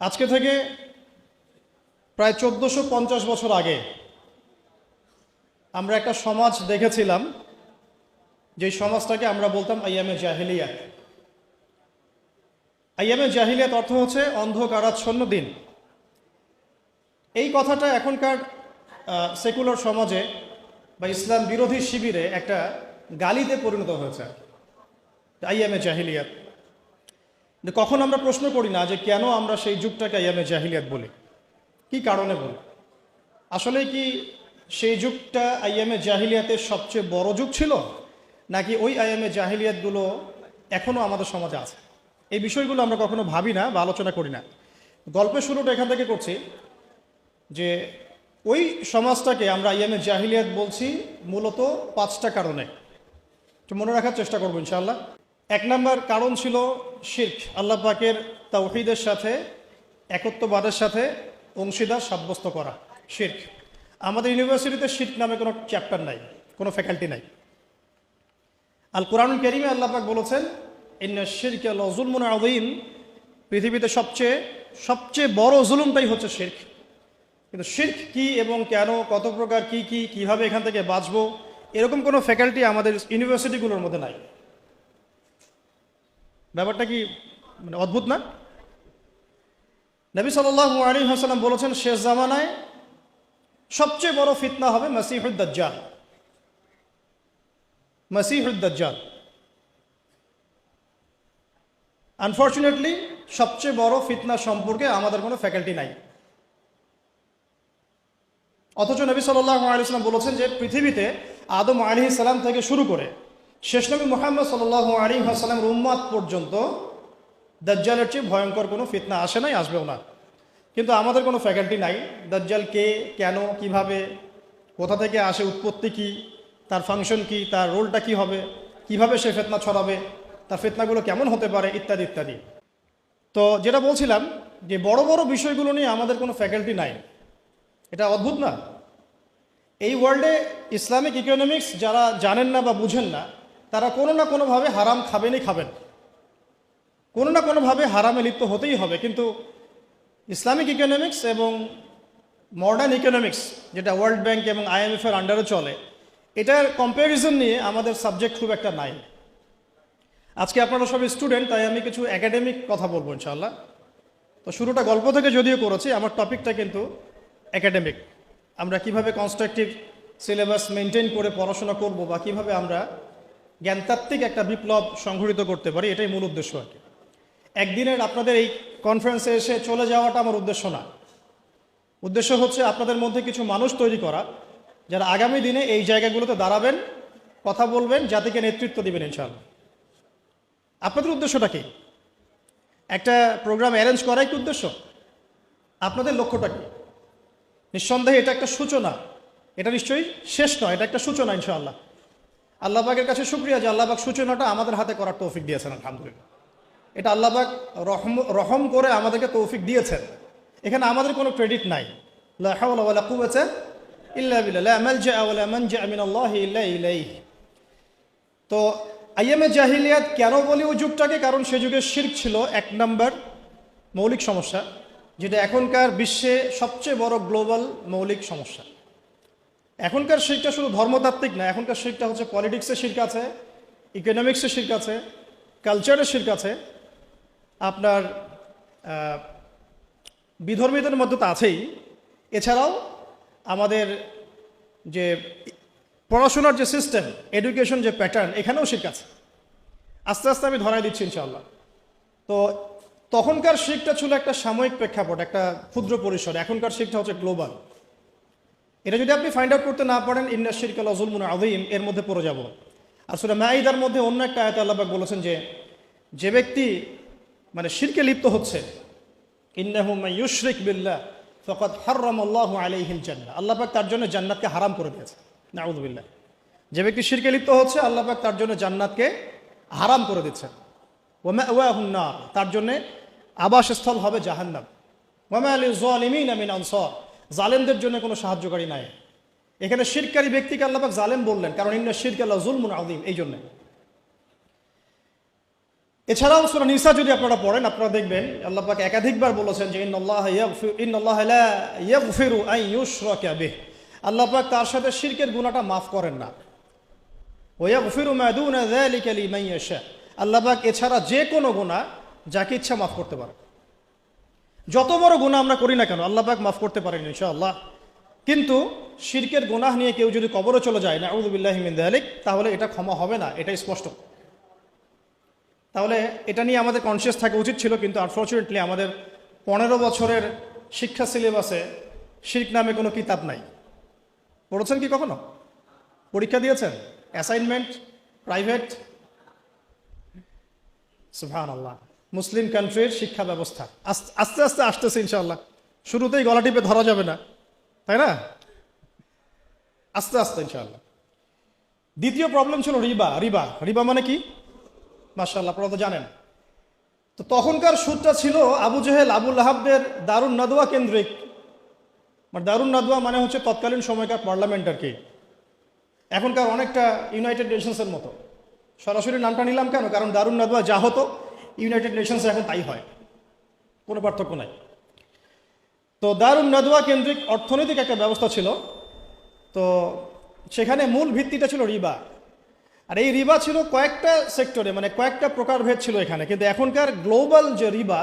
আজকে থেকে প্রায় চোদ্দোশো পঞ্চাশ বছর আগে আমরা একটা সমাজ দেখেছিলাম, যেই সমাজটাকে আমরা বলতাম আইয়ামে জাহিলিয়াত। আইয়ামে জাহিলিয়াত অর্থ হচ্ছে অন্ধকারাচ্ছন্ন দিন। এই কথাটা এখনকার সেকুলার সমাজে বা ইসলাম বিরোধী শিবিরে একটা গালিতে পরিণত হয়েছে, আইয়ামে জাহিলিয়াত। কখন আমরা প্রশ্ন করি না যে কেন আমরা সেই যুগটাকে আইয়ামে জাহিলিয়াত বলি? কি কারণে বলি? আসলে কি সেই যুগটা আইয়ামে জাহিলিয়াতের সবচেয়ে বড় যুগ ছিল, নাকি ওই আইয়ামে জাহিলিয়াতগুলো এখনও আমাদের সমাজে আছে? এই বিষয়গুলো আমরা কখনো ভাবি না বা আলোচনা করি না। গল্পের শুরুটা এখান থেকে করছি যে ওই সমাজটাকে আমরা আইয়ামে জাহিলিয়াত বলছি মূলত পাঁচটা কারণে। মনে রাখার চেষ্টা করব ইনশাআল্লাহ। এক নম্বর কারণ ছিল শির্ক, আল্লাহ পাকের তাওহিদের সাথে, একত্ববাদের সাথে অংশীদার সাব্যস্ত করা, শির্ক। আমাদের ইউনিভার্সিটিতে শির্ক নামে কোনো চ্যাপ্টার নাই, কোনো ফ্যাকাল্টি নাই। আল কোরআন কেরিমে আল্লাহ পাক বলেছেন, ইন্না শির্ক লজুলমুন আদিম পৃথিবীতে সবচেয়ে সবচেয়ে বড় জুলুমটাই হচ্ছে শির্ক। কিন্তু শির্ক কি এবং কেন, কত প্রকার, কি কি, কীভাবে এখান থেকে বাঁচবো, এরকম কোনো ফ্যাকাল্টি আমাদের ইউনিভার্সিটিগুলোর মধ্যে নাই। ব্যাপারটা কি মানে অদ্ভুত না? নবী সাল্লাহ আলী হাসালাম বলেছেন, শেষ জামানায় সবচেয়ে বড় ফিতনা হবে মাসিহুদ্দাজ্জাল মাসিহুদ্দাজ্জাল আনফর্চুনেটলি সবচেয়ে বড় ফিতনা সম্পর্কে আমাদের কোনো ফ্যাকাল্টি নাই। অথচ নবী সাল্লাহ আলিয়াল্লাম বলেছেন যে, পৃথিবীতে আদম আলী সালাম থেকে শুরু করে শেষ নবী মোহাম্মদ সাল্লাহ আলী সাল্লামের উম্মাদ পর্যন্ত দাজ্জালের চেয়ে ভয়ঙ্কর কোনো ফিতনা আসে নাই, আসবেও না। কিন্তু আমাদের কোনো ফ্যাকাল্টি নাই। দাজ্জাল কে, কেন, কীভাবে, কোথা থেকে আসে, উৎপত্তি কি, তার ফাংশন কি, তার রোলটা কি হবে, কীভাবে সে ফেতনা ছড়াবে, তার ফেতনাগুলো কেমন হতে পারে, ইত্যাদি ইত্যাদি। তো যেটা বলছিলাম যে বড় বড় বিষয়গুলো নিয়ে আমাদের কোনো ফ্যাকাল্টি নাই। এটা অদ্ভুত না। এই ওয়ার্ল্ডে ইসলামিক ইকোনমিক্স যারা জানেন না বা বুঝেন না তারা কোনো না কোনোভাবে হারাম খাবেনই খাবেন। কোনো না কোনোভাবে হারামে লিপ্ত হতেই হবে। কিন্তু ইসলামিক ইকোনমিক্স এবং মডার্ন ইকোনমিক্স যেটা ওয়ার্ল্ড ব্যাংক এবং আইএমএফের আন্ডারে চলে, এটার কম্প্যারিজন নিয়ে আমাদের সাবজেক্ট খুব একটা নাই। আজকে আপনারা সব স্টুডেন্ট তাই আমি কিছু একাডেমিক কথা বলব ইনশাল্লাহ তো শুরুটা গল্প থেকে যদিও করেছি, আমার টপিকটা কিন্তু একাডেমিক আমরা কীভাবে কনস্ট্রাকটিভ সিলেবাস মেনটেন করে পড়াশোনা করব বা কীভাবে আমরা জ্ঞানতাত্ত্বিক একটা বিপ্লব সংঘটিত করতে পারি, এটাই মূল উদ্দেশ্য আর কি। একদিনের আপনাদের এই কনফারেন্সে এসে চলে যাওয়াটা আমার উদ্দেশ্য না। উদ্দেশ্য হচ্ছে আপনাদের মধ্যে কিছু মানুষ তৈরি করা, যারা আগামী দিনে এই জায়গাগুলোতে দাঁড়াবেন, কথা বলবেন, জাতিকে নেতৃত্ব দেবেন ইনশাআল্লাহ। আপনাদের উদ্দেশ্যটা কি? একটা প্রোগ্রাম অ্যারেঞ্জ করাই কি উদ্দেশ্য? আপনাদের লক্ষ্যটা কি? নিঃসন্দেহে এটা একটা সূচনা। এটা নিশ্চয়ই শেষ নয়, এটা একটা সূচনা ইনশাআল্লাহ। আল্লাহবাগের কাছে শুক্রিয়া যে আল্লাহবাগ সূচনাটা আমাদের হাতে করার তৌফিক দিয়েছেন, আলহামদুলিল্লাহ। এটা আল্লাহবাগ রহম রহম করে আমাদেরকে তৌফিক দিয়েছেন। এখানে আমাদের কোনো ক্রেডিট নাই। তো আইএমএ জাহিলিয়াত কেন বলি ওই যুগটাকে? কারণ সে যুগে শির্ক ছিল এক নম্বর মৌলিক সমস্যা, যেটা এখনকার বিশ্বে সবচেয়ে বড় গ্লোবাল মৌলিক সমস্যা। এখনকার শিরটা শুধু ধর্মতাত্ত্বিক না, এখনকার শিরটা হচ্ছে পলিটিক্সের শির্ক আছে ইকোনমিক্সের শির্ক আছে কালচারের শির্ক আছে। আপনার বিধর্মীদের মধ্যে তো আছেই। এছাড়াও আমাদের যে পড়াশোনার যে সিস্টেম এডুকেশন যে প্যাটার্ন এখানেও শির্ক আছে। আস্তে আস্তে আমি ধরাই দিচ্ছি ইনশাআল্লাহ। তো তখনকার শিখটা ছিল একটা সাময়িক প্রেক্ষাপট, একটা ক্ষুদ্র পরিসর, এখনকার শিখটা হচ্ছে গ্লোবাল এটা যদি আপনি ফাইন্ড আউট করতে না পারেন ইন্ডা শিরকাল আজুলমুন আদিম এর মধ্যে পড়ে যাব। আসলে মাইদার মধ্যে অন্য একটা আয়তা আল্লাহবাক বলেছেন যে যে ব্যক্তি মানে শিরকে লিপ্ত হচ্ছে, ইন্নাহু ইউশরিক ফকত আল্লাহ আলাইহিল জান্নাহ। আল্লাহ পাক তার জন্য জান্নাতকে হারাম করে দিয়েছে। নাউদুবিল্লাহ যে ব্যক্তি শিরকে লিপ্ত হচ্ছে আল্লাপাক তার জন্য জান্নাতকে হারাম করে দিচ্ছেন তার জন্যে আবাসস্থল হবে জাহান্নাম। ওয়ামা আলী জালিমিন আমিন আনসর। জালেমদের জন্য কোনো সাহায্যকারী নাই। এখানে শিরকারী ব্যক্তিকে আল্লাপাক জালেম বললেন, কারণ ইন্না শিরক আল্লাহ জুলমুন আদিম এই জন্যে। এছাড়াও সুরা নিসা যদি আপনারা পড়েন, আপনারা দেখবেন আল্লাহ পাক একাধিকবার বলেছেন যে ইন্নাল্লাহ ইয়াগফির ইন্নাল্লাহ লা ইয়াগফিরু আন ইউশরাকা বিহ। আল্লাহ পাক তার সাথে শিরকের গুনাহটা মাফ করেন না। আল্লাহ এছাড়া যে কোনো গুনাহ যাকে ইচ্ছা মাফ করতে পারে যত বড় গুনাহ আমরা করি না কেন, আল্লাহ পাক মাফ করতে পারেন ইনশাআল্লাহ। কিন্তু শিরকের গুনাহ নিয়ে কেউ যদি কবরে চলে যায় না আউযুবিল্লাহি মিন যালিক, তাহলে এটা ক্ষমা হবে না এটা স্পষ্ট। তাহলে এটা নিয়ে আমাদের কনসিয়াস থাকা উচিত ছিল, কিন্তু আনফর্চুনেটলি আমাদের পনেরো বছরের শিক্ষা সিলেবাসে শির্ক নামে কোনো কিতাব নাই। পড়েছেন কি কখনো? পরীক্ষা দিয়েছেন? অ্যাসাইনমেন্ট প্রাইভেট সুহান আল্লাহ মুসলিম কান্ট্রির শিক্ষা ব্যবস্থা। আস্তে আস্তে আসতেছে ইনশাল্লাহ শুরুতেই গলা টিপে ধরা যাবে না। তাই না? আস্তে আস্তে ইনশাল্লাহ দ্বিতীয় প্রবলেম ছিল রিবা রিবা। রিবা মানে কি? মার্শাল্লাহ আপনারা তো জানেন। তো তখনকার সুদটা ছিল আবু জেহেল, আবুল আহাবদের দারুণ নাদুয়া কেন্দ্রিক। মানে দারুণ নাদুয়া মানে হচ্ছে তৎকালীন সময়কার পার্লামেন্ট আর কি। এখনকার অনেকটা ইউনাইটেড নেশনসের মতো। সরাসরি নামটা নিলাম কেন? কারণ দারুণ নাদুয়া যা হতো ইউনাইটেড নেশনসে এখন তাই হয়। কোনো পার্থক্য নাই। তো দারুণ নাদুয়া কেন্দ্রিক অর্থনৈতিক একটা ব্যবস্থা ছিল। তো সেখানে মূল ভিত্তিটা ছিল রিবা। আর এই রিবা ছিল কয়েকটা সেক্টরে মানে কয়েকটা প্রকারভেদ ছিল এখানে। কিন্তু এখনকার গ্লোবাল যে রিবা,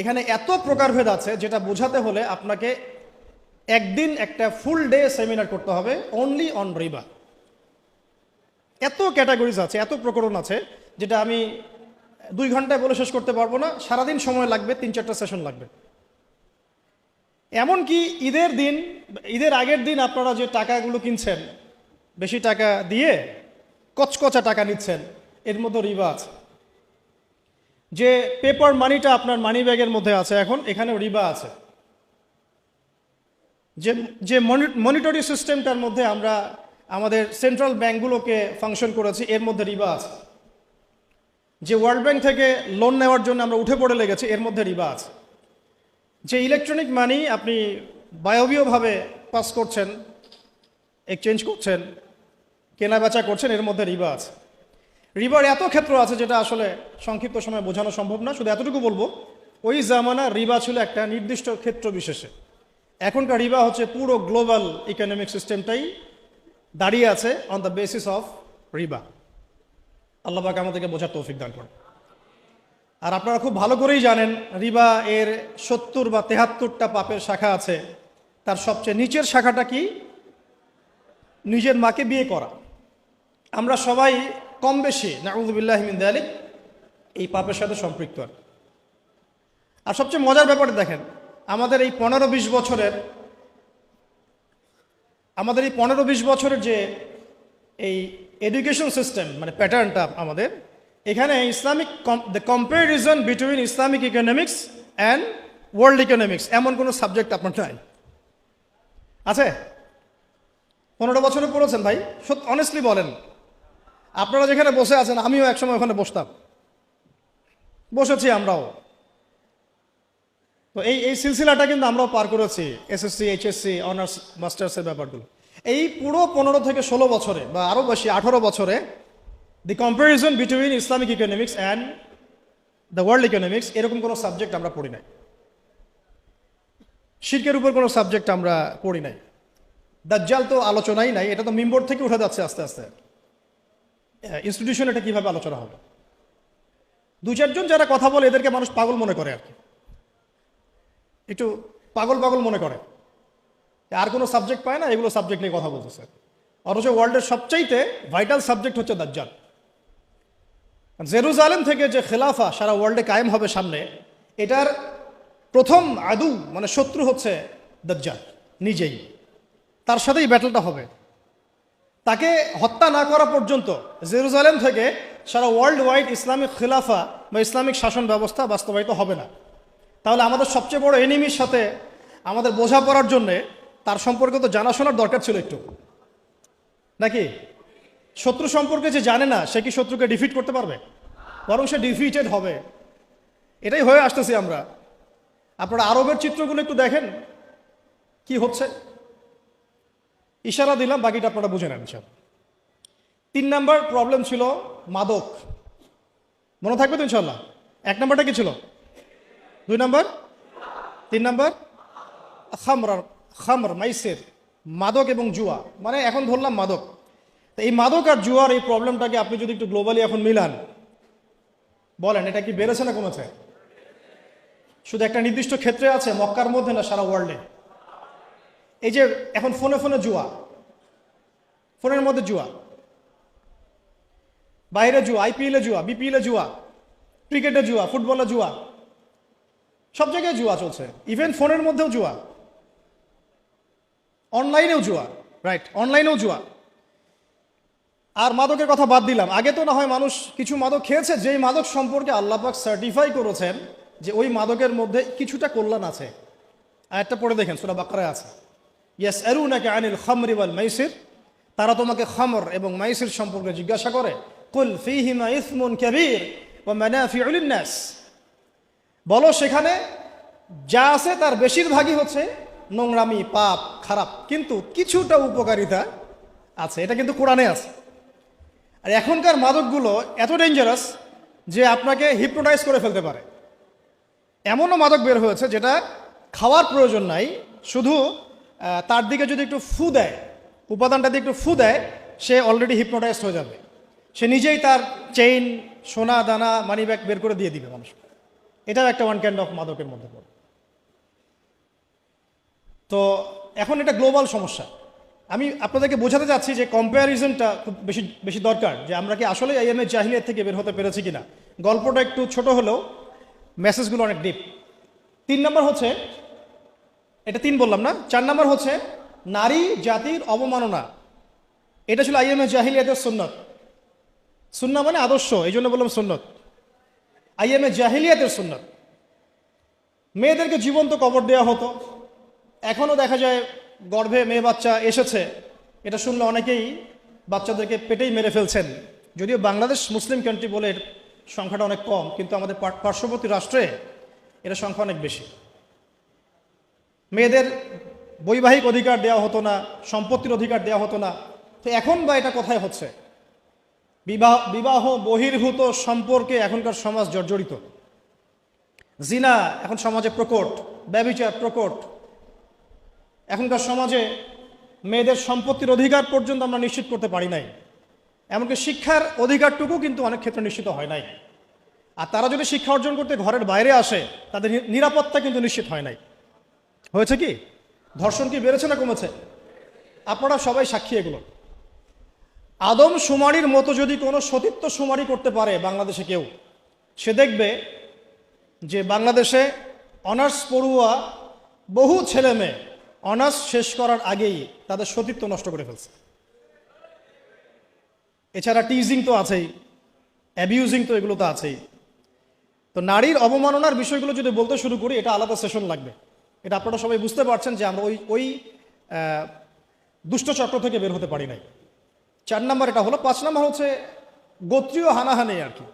এখানে এত প্রকারভেদ আছে যেটা বোঝাতে হলে আপনাকে একদিন একটা ফুল ডে সেমিনার করতে হবে অনলি অন রিবা। এত ক্যাটাগরিজ আছে, এত প্রকরণ আছে, যেটা আমি দুই ঘন্টায় বলে শেষ করতে পারব না, সারাদিন সময় লাগবে, তিন চারটা সেশন লাগবে। এমনকি ঈদের দিন, ঈদের আগের দিন আপনারা যে টাকাগুলো কিনছেন, বেশি টাকা দিয়ে কচকচা টাকা নিচ্ছেন, এর মধ্যে রিবা আছে। যে পেপার মানিটা আপনার মানি ব্যাগের মধ্যে আছে এখন, এখানেও রিবা আছে। যে যে মনিটরি সিস্টেমটার মধ্যে আমরা আমাদের সেন্ট্রাল ব্যাঙ্কগুলোকে ফাংশন করেছি, এর মধ্যে রিবা আছে। যে ওয়ার্ল্ড ব্যাংক থেকে লোন নেওয়ার জন্য আমরা উঠে পড়ে লেগেছি, এর মধ্যে রিবা আছে। যে ইলেকট্রনিক মানি আপনি বায়বীয়ভাবে পাস করছেন এক্সচেঞ্জ করছেন কেনা বেচা করছেন, এর মধ্যে রিবা আছে। রিবার এত ক্ষেত্র আছে যেটা আসলে সংক্ষিপ্ত সময়ে বোঝানো সম্ভব না, শুধু এতটুকু বলব, ওই জামানা রিবা ছিল একটা নির্দিষ্ট ক্ষেত্র বিশেষে। এখনকার রিবা হচ্ছে পুরো গ্লোবাল ইকোনমিক সিস্টেমটাই দাঁড়িয়ে আছে অন দ্য বেসিস অফ রিবা। আল্লাহ আমাদেরকে বোঝার তৌফিক দান করে আর আপনারা খুব ভালো করেই জানেন, রিবা এর সত্তর বা তেহাত্তরটা পাপের শাখা আছে। তার সবচেয়ে নিচের শাখাটা কি? নিজের মাকে বিয়ে করা। আমরা সবাই কম বেশি নাউজুবিল্লাহমিন দেয়ালিক এই পাপের সাথে সম্পৃক্ত আর আর সবচেয়ে মজার ব্যাপারে দেখেন, আমাদের এই পনেরো বিশ বছরের, আমাদের এই পনেরো বিশ বছরের যে এই এডুকেশন সিস্টেম মানে প্যাটার্নটা আমাদের, এখানে Islamic the comparison between Islamic economics and world economics এমন কোনো সাবজেক্ট আপনার নাই। আছে? পনেরো বছরে পড়েছেন ভাই? সত্যি অনেস্টলি বলেন। আপনারা যেখানে বসে আছেন, আমিও একসময় ওখানে বসতাম। বসেছি আমরাও। তো এই এই সিলসিলাটা কিন্তু আমরাও পার করেছি, এসএসসি, এইচএসসি, অনার্স, মাস্টার্সের ব্যাপারগুলো। এই পুরো পনেরো থেকে ষোলো বছরে বা আরও বেশি, আঠারো বছরে the comparison between Islamic economics and the world economics এরকম কোনো সাবজেক্ট আমরা পড়ি নাই। শিল্পের উপর কোনো সাবজেক্ট আমরা পড়ি নাই। দাজ্জাল তো আলোচনাই নাই, এটা তো মিম্বোর্ড থেকে উঠে যাচ্ছে আস্তে আস্তে। ইনস্টিটিউশন এটা কীভাবে আলোচনা হবে? দু চারজন যারা কথা বলে, এদেরকে মানুষ পাগল মনে করে আর কি। একটু পাগল পাগল মনে করে। আর কোনো সাবজেক্ট পায় না, এগুলো সাবজেক্ট নিয়ে কথা বলতেছে। অথচ ওয়ার্ল্ডের সবচাইতে ভাইটাল সাবজেক্ট হচ্ছে দাজ্জাল। জেরুজালেম থেকে যে খেলাফা সারা ওয়ার্ল্ডে কায়েম হবে সামনে, এটার প্রথম আদু মানে শত্রু হচ্ছে দাজ্জাল, নিজেই। তার সাথেই ব্যাটলটা হবে। তাকে হত্যা না করা পর্যন্ত জেরুজালেম থেকে সারা ওয়ার্ল্ড ওয়াইড ইসলামিক খিলাফা বা ইসলামিক শাসন ব্যবস্থা বাস্তবায়িত হবে না। তাহলে আমাদের সবচেয়ে বড় এনিমির সাথে আমাদের বোঝাপড়ার জন্যে তার সম্পর্কে তো জানাশোনার দরকার ছিল একটু। নাকি? শত্রু সম্পর্কে যে জানে না, সে কি শত্রুকে ডিফিট করতে পারবে? বরং সে ডিফিটেড হবে। এটাই হয়ে আসতেছি আমরা। আপনারা আরবের চিত্রগুলো একটু দেখেন, কি হচ্ছে। ইশারা দিলাম, বাকিটা আপনারা বুঝে নেন সব তিন নাম্বার প্রবলেম ছিল মাদক। মনে থাকবে তো ইনশাল্লাহ এক নম্বরটা কি ছিল? দুই নম্বর? তিন নম্বর? খামর খামর, মাইসের, মাদক এবং জুয়া। মানে এখন ধরলাম মাদক। তো এই মাদক আর জুয়ার এই প্রবলেমটাকে আপনি যদি একটু গ্লোবালি এখন মিলান, বলেন, এটা কি বেড়েছে না কমেছে? শুধু একটা নির্দিষ্ট ক্ষেত্রে আছে, মক্কার মধ্যে না সারা ওয়ার্ল্ডে এই যে এখন ফোনে ফোনে জুয়া, ফোনের মধ্যে জুয়া। বাইরে জুয়া আইপিএলে জুয়া বিপিএলে জুয়া ক্রিকেটে জুয়া ফুটবলে জুয়া। সব জায়গায় জুয়া চলছে। ইভেন ফোনের মধ্যেও জুয়া। অনলাইনেও জুয়া রাইট অনলাইনেও জুয়া। আর মাদকের কথা বাদ দিলাম। আগে তো না হয় মানুষ কিছু মাদক খেয়েছে, যেই মাদক সম্পর্কে আল্লাপাক সার্টিফাই করেছেন যে ওই মাদকের মধ্যে কিছুটা কল্যাণ আছে। আরেকটা পড়ে দেখেন, সুরা বাকরায় আছে। ইয়াস এরু নাকি আনিল খামরি ওয়াল মাইসির, তারা তোমাকে খামর এবং মাইসির সম্পর্কে জিজ্ঞাসা করে, কুল ফিহিমা ইসমুন কাবীর ওয়া মানাফিউল লিন-নাস বলো, সেখানে যা আছে তার বেশিরভাগই হচ্ছে নোংরামি, পাপ, খারাপ, কিন্তু কিছুটা উপকারিতা আছে। এটা কিন্তু কোরআনে আছে। আর এখনকার মাদকগুলো এত ডেঞ্জারাস যে আপনাকে হিপনোটাইজ করে ফেলতে পারে। এমনও মাদক বের হয়েছে যেটা খাওয়ার প্রয়োজন নাই, শুধু তার দিকে যদি একটু ফু দেয়, উপাদানটা দিয়ে একটু ফু দেয়, সে অলরেডি হিপনোটাইজ হয়ে যাবে। সে নিজেই তার চেইন সোনা, দানা মানি ব্যাগ বের করে দিয়ে দিবে মানুষ এটাও একটা ওয়ান কাইন্ড অফ মাদকের মধ্যে পড়ে। তো এখন এটা গ্লোবাল সমস্যা। আমি আপনাদেরকে বোঝাতে চাচ্ছি যে কম্প্যারিজনটা খুব বেশি বেশি দরকার, যে আমরা কি আসলে আইএমএ জাহিলিয়াত থেকে বের হতে পেরেছি কিনা। গল্পটা একটু ছোট হলেও মেসেজগুলো অনেক ডিপ তিন নম্বর হচ্ছে, এটা তিন বললাম না, চার নম্বর হচ্ছে, নারী জাতির অবমাননা। এটা ছিল আইএমএ জাহিলিয়াতের সুন্নত। সুন্না মানে আদর্শ, এই জন্য বললাম সুন্নত। আইএমএ জাহিলিয়াতের সুন্নত। মেয়েদেরকে জীবন্ত কবর দেওয়া হতো। এখনও দেখা যায় গর্ভে মেয়ে বাচ্চা এসেছে। এটা শুনলে অনেকেই বাচ্চাদেরকে পেটেই মেরে ফেলছেন। যদিও বাংলাদেশ মুসলিম কান্ট্রি বলে সংখ্যাটা অনেক কম, কিন্তু আমাদের পার্শ্ববর্তী রাষ্ট্রে এটা সংখ্যা অনেক বেশি। মেয়েদের বৈবাহিক অধিকার দেওয়া হতো না, সম্পত্তির অধিকার দেওয়া হতো না। তো এখন বা এটা কোথায় হচ্ছে? বিবাহ বিবাহ বহির্ভূত সম্পর্কে এখনকার সমাজ জর্জরিত। জিনা এখন সমাজে প্রকট, ব্যবিচার প্রকট। এখনকার সমাজে মেয়েদের সম্পত্তির অধিকার পর্যন্ত আমরা নিশ্চিত করতে পারি নাই। এমনকি শিক্ষার অধিকারটুকু কিন্তু অনেক ক্ষেত্রে নিশ্চিত হয় নাই। আর তারা যদি শিক্ষা অর্জন করতে ঘরের বাইরে আসে, তাদের নিরাপত্তা কিন্তু নিশ্চিত হয় নাই। হয়েছে কি? ধর্ষণ কি বেড়েছে না কমেছে? আপনারা সবাই সাক্ষী এগুলো। আদম সুমারির মতো যদি কোনো সতীত্ব সুমারি করতে পারে বাংলাদেশে কেউ, সে দেখবে যে বাংলাদেশে অনার্স পড়ুয়া বহু ছেলে মেয়ে অনার্স শেষ করার আগেই তাদের সতীত্ব নষ্ট করে ফেলছে। এছাড়া টিজিং তো আছেই অ্যাবিউজিং তো এগুলো তো আছেই। তো নারীর অবমাননার বিষয়গুলো যদি বলতে শুরু করি এটা আলাদা সেশন লাগবে। এটা আপনারা সবাই বুঝতে পারছেন যে আমরা ওই ওই আহ, দুষ্ট চক্র থেকে বের হতে পারি নাই। চার নম্বর এটা হলো পাঁচ নম্বর হচ্ছে গোত্রীয় হানাহানি আর কি।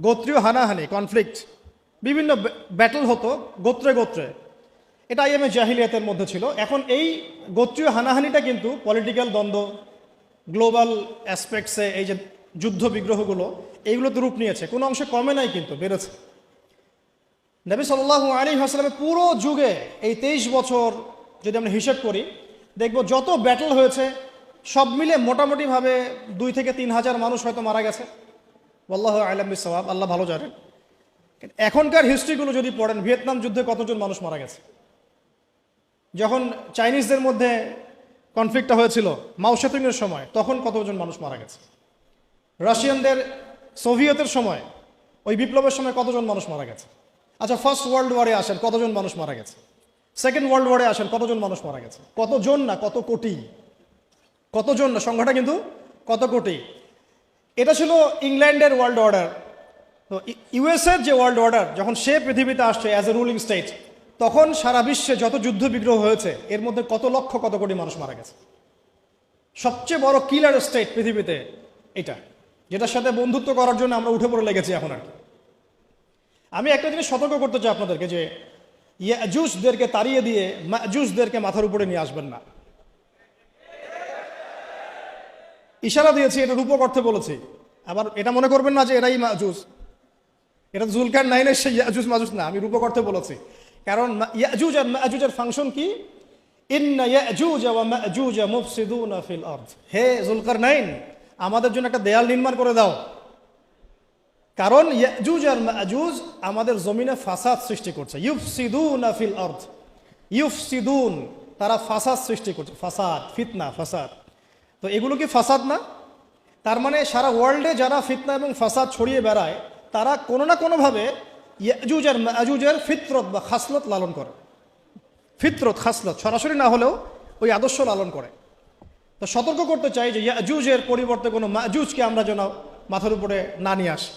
গোত্রীয় হানাহানি কনফ্লিক্ট বিভিন্ন ব্যাটল হতো গোত্রে গোত্রে। এটা আইএমএ জাহিলিয়াতের মধ্যে ছিল। এখন এই গোত্রীয় হানাহানিটা কিন্তু পলিটিক্যাল দ্বন্দ্ব গ্লোবাল অ্যাসপেক্টসে এই যে যুদ্ধ বিগ্রহগুলো, এইগুলোতে রূপ নিয়েছে। কোনো অংশে কমে নাই কিন্তু, বেড়েছে। নবী সাল্লাহ আলী হাসলামের পুরো যুগে এই তেইশ বছর যদি আমরা হিসেব করি, দেখব যত ব্যাটল হয়েছে, সব মিলে মোটামুটিভাবে দুই থেকে তিন হাজার মানুষ হয়তো মারা গেছে। আল্লাহ আলম সবাব আল্লাহ ভালো জানেন। এখনকার হিস্ট্রিগুলো যদি পড়েন, ভিয়েতনাম যুদ্ধে কতজন মানুষ মারা গেছে? যখন চাইনিজদের মধ্যে কনফ্লিক্টটা হয়েছিল মাউসেতুংয়ের সময়, তখন কতজন মানুষ মারা গেছে? রাশিয়ানদের, সোভিয়েতের সময়, ওই বিপ্লবের সময় কতজন মানুষ মারা গেছে? আচ্ছা ফার্স্ট ওয়ার্ল্ড ওয়ারে আসেন, কতজন মানুষ মারা গেছে? সেকেন্ড ওয়ার্ল্ড ওয়ারে আসেন, কতজন মানুষ মারা গেছে? কতজন না কত কোটি? কতজন না, সংখ্যাটা কিন্তু কত কোটি? এটা ছিল ইংল্যান্ডের ওয়ার্ল্ড অর্ডার তো ইউএসএর যে ওয়ার্ল্ড অর্ডার যখন সে পৃথিবীতে আসছে অ্যাজ এ রুলিং স্টেট তখন সারা বিশ্বে যত যুদ্ধ বিগ্রহ হয়েছে, এর মধ্যে কত লক্ষ, কত কোটি মানুষ মারা গেছে। সবচেয়ে বড় কিলার স্টেট পৃথিবীতে এটা, যেটার সাথে বন্ধুত্ব করার জন্য আমরা উঠে পড়ে লেগেছি এখন আর কি। আমি একটা জিনিস সতর্ক করতে চাই আপনাদেরকে যে, ইয়াজুসদেরকে তাড়িয়ে দিয়ে মাজুসদেরকে মাথার উপরে নিয়ে আসবেন না। ইশারা দিয়েছি, এটা রূপক অর্থে বলেছি। আবার এটা মনে করবেন না যে এরাই মাজুস। এটা জুলকার নাইনের সেই মাজুজ না, আমি রূপক অর্থে বলেছি। কারণ ইয়াজুজ আর মাজুজের ফাংশন কি? ইন্না ইয়াজুজ ওয়া মাজুজ মুফসিদুনা ফিল আরদ। হে জুলকার নাইন আমাদের জন্য একটা দেয়াল নির্মাণ করে দাও। কারণ ইয়াজুজ আর মাজুজ আমাদের জমিনে ফাসাদ সৃষ্টি করছে। ইউফসিদুনা ফিল আরদ। ইউফসিদুন, তারা ফাসাদ সৃষ্টি করছে। ফাসাদ, ফিতনা, ফাসাদ। তো এগুলো কি ফাসাদ না? তার মানে সারা ওয়ার্ল্ডে যারা ফিতনা এবং ফাসাদ ছড়িয়ে বেড়ায়, তারা কোনো না কোনোভাবে ইয়াজুজ আর মাজুজের ফিতরত বা খাসলত লালন করে। ফিতরত, খাসলত, সরাসরি না হলেও ওই আদর্শ লালন করে। তো সতর্ক করতে চাই যে ইয়াজুজের পরিবর্তে কোনো মাজুজকে আমরা যেন মাথার উপরে না নিয়ে আসি।